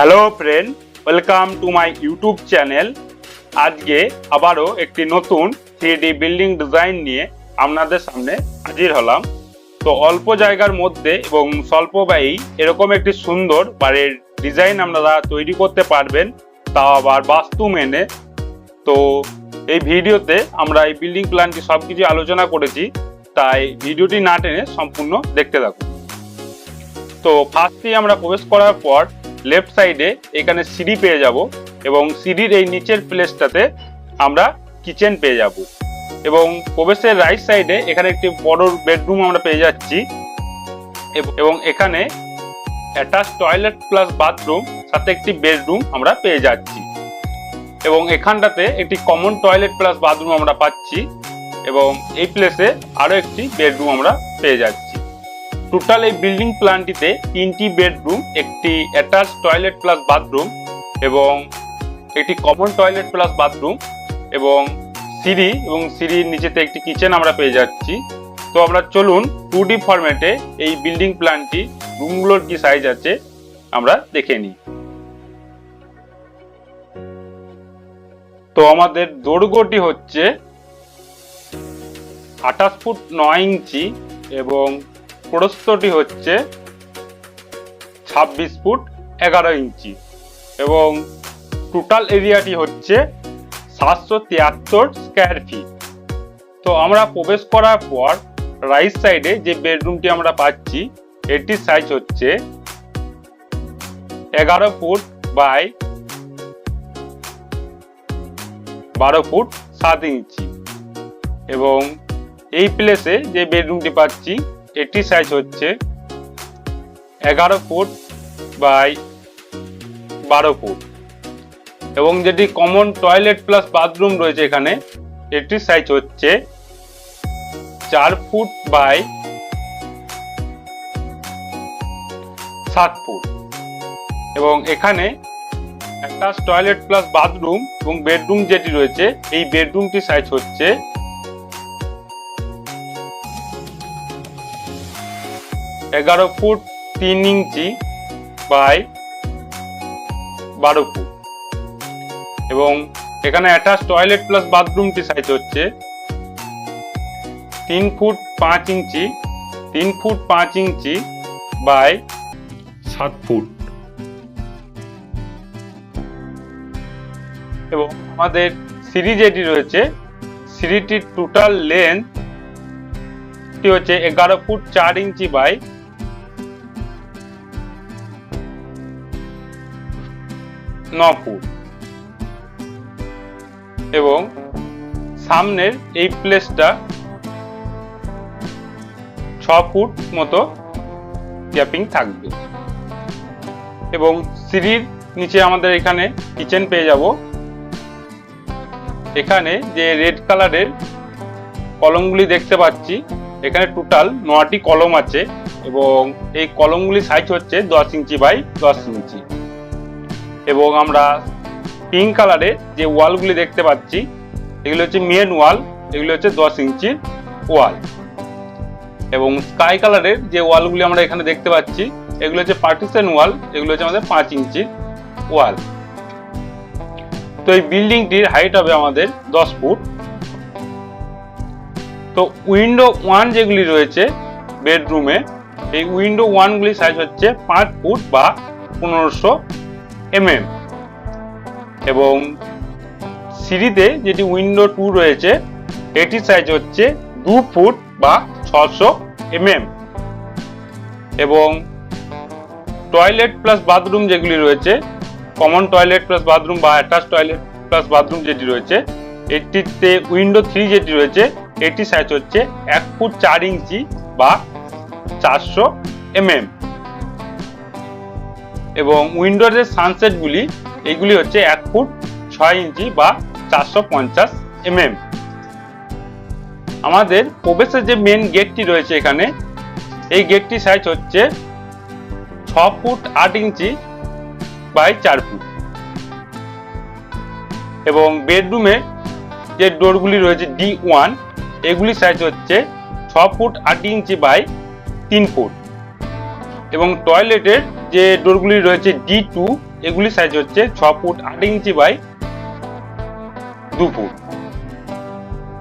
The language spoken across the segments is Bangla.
Hello friend welcome to my YouTube channel আজকে আবারও একটি নতুন থ্রি বিল্ডিং ডিজাইন নিয়ে আপনাদের সামনে হাজির হলাম। তো অল্প জায়গার মধ্যে এবং স্বল্প ব্যয়ী এরকম একটি সুন্দর বাড়ির ডিজাইন আপনারা তৈরি করতে পারবেন, তাও আবার বাস্তু মেনে। তো এই ভিডিওতে আমরা এই বিল্ডিং প্ল্যানটি সব কিছু আলোচনা করেছি, তাই ভিডিওটি না টেনে সম্পূর্ণ দেখতে থাকুন। তো ফার্স্টেই আমরা প্রবেশ করার পর লেফট সাইডে এখানে সিঁড়ি পেয়ে যাব এবং সিঁড়ির এই নিচের প্লেসটাতে আমরা কিচেন পেয়ে যাব। এবং প্রবেশের রাইট সাইডে এখানে একটি বড় বেডরুম আমরা পেয়ে যাচ্ছি। এবং এখানে অ্যাটাচ টয়লেট প্লাস বাথরুম সাথে একটি বেডরুম আমরা পেয়ে যাচ্ছি। এবং এখানটাতে একটি কমন টয়লেট প্লাস বাথরুম আমরা পাচ্ছি। এবং এই প্লেসে আরও একটি বেডরুম আমরা পেয়ে যাচ্ছি। টোটাল এই বিল্ডিং প্ল্যানটিতে তিনটি বেডরুম একটি অ্যাটাচ টয়লেট প্লাস বাথরুম এবং একটি কমন টয়লেট প্লাস বাথরুম এবং সিঁড়ি এবং সিঁড়ির নিচেতে একটি কিচেন আমরা পেয়ে যাচ্ছি। তো আমরা চলুন টু ডি ফরম্যাটে এই বিল্ডিং প্ল্যানটি রুমগুলোর কি সাইজ আছে, আমরা দেখে নিই। তো আমাদের দৈর্ঘ্যটি হচ্ছে আঠাশ ফুট নয় ইঞ্চি এবং প্রস্থটি হচ্ছে ছাব্বিশ ফুট এগারো ইঞ্চি এবং টোটাল এরিয়াটি হচ্ছে সাতশো তিয়াত্তর স্কোয়ার ফিট। তো আমরা প্রবেশ করার পর রাইট সাইডে যে বেডরুমটি আমরা পাচ্ছি এটির সাইজ হচ্ছে এগারো ফুট বাই বারো ফুট সাত ইঞ্চি। এবং এই প্লেসে যে বেডরুমটি পাচ্ছি এটি সাইজ হচ্ছে এগারো ফুট বাই বারো ফুট। এবং যেটি কমন টয়লেট প্লাস বাথরুম রয়েছে এখানে এটির সাইজ হচ্ছে চার ফুট বাই সাত ফুট। এবং এখানে একটা টয়লেট প্লাস বাথরুম এবং বেডরুম যেটি রয়েছে, এই বেডরুমটি সাইজ হচ্ছে এগারো ফুট তিন ইঞ্চি বাই বারো ফুট। এবং এখানে অ্যাটাচ টয়লেট প্লাস বাথরুমটি সাইজ হচ্ছে তিন ফুট পাঁচ ইঞ্চি, তিন ফুট পাঁচ ইঞ্চি বাই সাত ফুট। এবং আমাদের সিঁড়ি যেটি রয়েছে, সিঁড়িটির টোটাল লেন্থ হচ্ছে এগারো ফুট চার ইঞ্চি বাই ন ফুট এবং সামনের এই প্লেসটা ছ ফুট মতো গ্যাপিং থাকবে। এবং সিঁড়ির নিচে আমাদের এখানে কিচেন পেয়ে যাব। এখানে যে রেড কালারের কলমগুলি দেখতে পাচ্ছি, এখানে টোটাল নটি কলম আছে এবং এই কলমগুলি সাইজ হচ্ছে দশ ইঞ্চি বাই দশ ইঞ্চি। এবং আমরা পিঙ্ক কালারের যে ওয়ালগুলি দেখতে পাচ্ছি, এগুলো হচ্ছে মেন ওয়াল এগুলো হচ্ছে দশ ইঞ্চির ওয়াল এবং স্কাই কালারের যে ওয়ালগুলি আমরা এখানে দেখতে পাচ্ছি, এগুলো হচ্ছে পার্টিশন ওয়াল এগুলো হচ্ছে আমাদের পাঁচ ইঞ্চির ওয়াল তো এই বিল্ডিংটির হাইট হবে আমাদের দশ ফুট। তো উইন্ডো ওয়ান যেগুলি রয়েছে বেডরুমে এই উইন্ডো ওয়ানগুলি সাইজ হচ্ছে পাঁচ ফুট বা পনেরোশো এমএম এবং সিঁড়িতে যেটি উইন্ডো টু রয়েছে এটির সাইজ হচ্ছে দু ফুট বা ছশো এমএম এবং টয়লেট প্লাস বাথরুম যেগুলি রয়েছে কমন টয়লেট প্লাস বাথরুম বা অ্যাটাচ টয়লেট প্লাস বাথরুম যেটি রয়েছে, এটিতে উইন্ডো থ্রি যেটি রয়েছে, এটি সাইজ হচ্ছে এক ফুট চার ইঞ্চি বা চারশো এমএম এবং উইন্ডোর যে সানসেটগুলি এইগুলি হচ্ছে এক ফুট ছয় ইঞ্চি বা চারশো পঞ্চাশ এমএম আমাদের প্রবেশের যে মেন গেটটি রয়েছে এখানে, এই গেটটি সাইজ হচ্ছে ছ ফুট আট ইঞ্চি বাই চার ফুট। এবং বেডরুমে যে ডোরগুলি রয়েছে ডি ওয়ান এগুলি সাইজ হচ্ছে ছ ফুট আট ইঞ্চি বাই তিন ফুট। এবং টয়লেটের যে ডোরগুলি রয়েছে ডি টু এগুলি সাইজ হচ্ছে ছ ফুট আট ইঞ্চি বাই দু ফুট।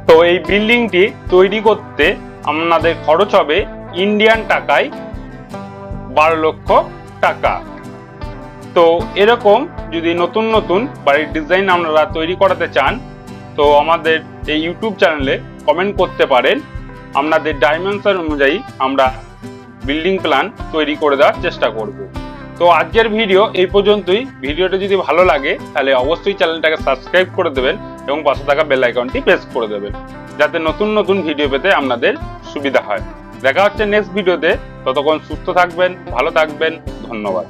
তো এই বিল্ডিংটি তৈরি করতে আপনাদের খরচ হবে ইন্ডিয়ান টাকায় বারো লক্ষ টাকা। তো এরকম যদি নতুন নতুন বাড়ির ডিজাইন আপনারা তৈরি করাতে চান, তো আমাদের এই ইউটিউব চ্যানেলে কমেন্ট করতে পারেন। আপনাদের ডাইমেনশন অনুযায়ী আমরা বিল্ডিং প্ল্যান তৈরি করে দেওয়ার চেষ্টা করব। তো আজকের ভিডিও এই পর্যন্তই। ভিডিওটা যদি ভালো লাগে, তাহলে অবশ্যই চ্যানেলটাকে সাবস্ক্রাইব করে দেবেন এবং পাশে থাকা বেল আইকনটি প্রেস করে দেবেন, যাতে নতুন নতুন ভিডিও পেতে আপনাদের সুবিধা হয়। দেখা হচ্ছে নেক্সট ভিডিওতে ততক্ষণ সুস্থ থাকবেন, ভালো থাকবেন, ধন্যবাদ।